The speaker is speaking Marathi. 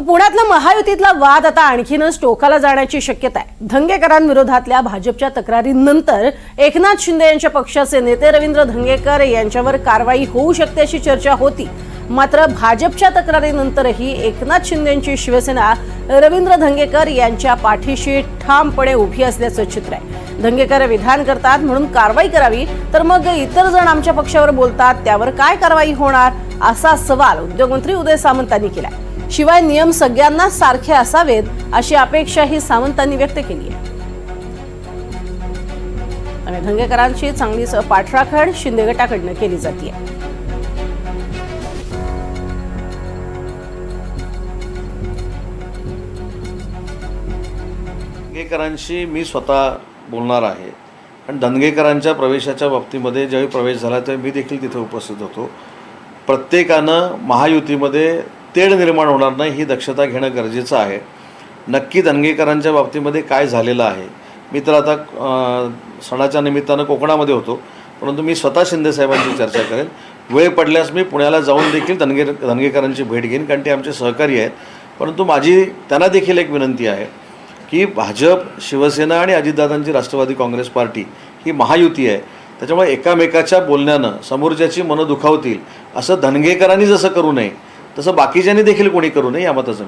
तर पुण्यातला महायुतीतला वाद आता आणखीनच टोकाला जाण्याची शक्यता आहे. धंगेकरांविरोधातल्या भाजपच्या तक्रारीनंतर एकनाथ शिंदे यांच्या पक्षाचे नेते रवींद्र धंगेकर यांच्यावर कारवाई होऊ शकते अशी चर्चा होती. मात्र भाजपच्या तक्रारीनंतरही एकनाथ शिंदेची शिवसेना रवींद्र धंगेकर यांच्या पाठीशी ठामपणे उभी असल्याचं चित्र आहे. धंगेकर विधान करतात म्हणून कारवाई करावी तर मग इतर जण आमच्या पक्षावर बोलतात त्यावर काय कारवाई होणार असा सवाल उद्योगमंत्री उदय सामंतांनी केलाय. शिवाय नियम सगळ्यांना सारखे असावेत अशी अपेक्षाही सामंतांनी व्यक्त केली आहे. आणि धंगेकरांची चांगलीच पाठराखण शिंदे गटाकडनं केली जाते दंगेकरांशी मी स्वतः बोलणार आहे. आणि दंगेकरांच्या प्रवेशाच्या बाबतीमध्ये ज्यावेळी प्रवेश झाला त्यावेळी मी देखील तिथे उपस्थित होतो. प्रत्येकानं महायुतीमध्ये तेढ निर्माण होणार नाही ही दक्षता घेणं गरजेचं आहे. नक्की दंगेकरांच्या बाबतीमध्ये काय झालेलं आहे? मी तर आता सणाच्या निमित्तानं कोकणामध्ये होतो परंतु मी स्वतः शिंदेसाहेबांची चर्चा करेन वेळ पडल्यास मी पुण्याला जाऊन देखील धनगे धनगेकरांची भेट घेईन कारण ते आमचे सहकारी आहेत. परंतु माझी त्यांना देखील एक विनंती आहे की भाजप शिवसेना आणि अजितदादांची राष्ट्रवादी काँग्रेस पार्टी ही महायुती आहे. त्याच्यामुळे एकामेकाच्या बोलण्यानं समोरच्याची मनं दुखावतील असं धनगेकरांनी जसं करू नये तसं बाकीच्यांनी देखील कोणी करू नये या मताचं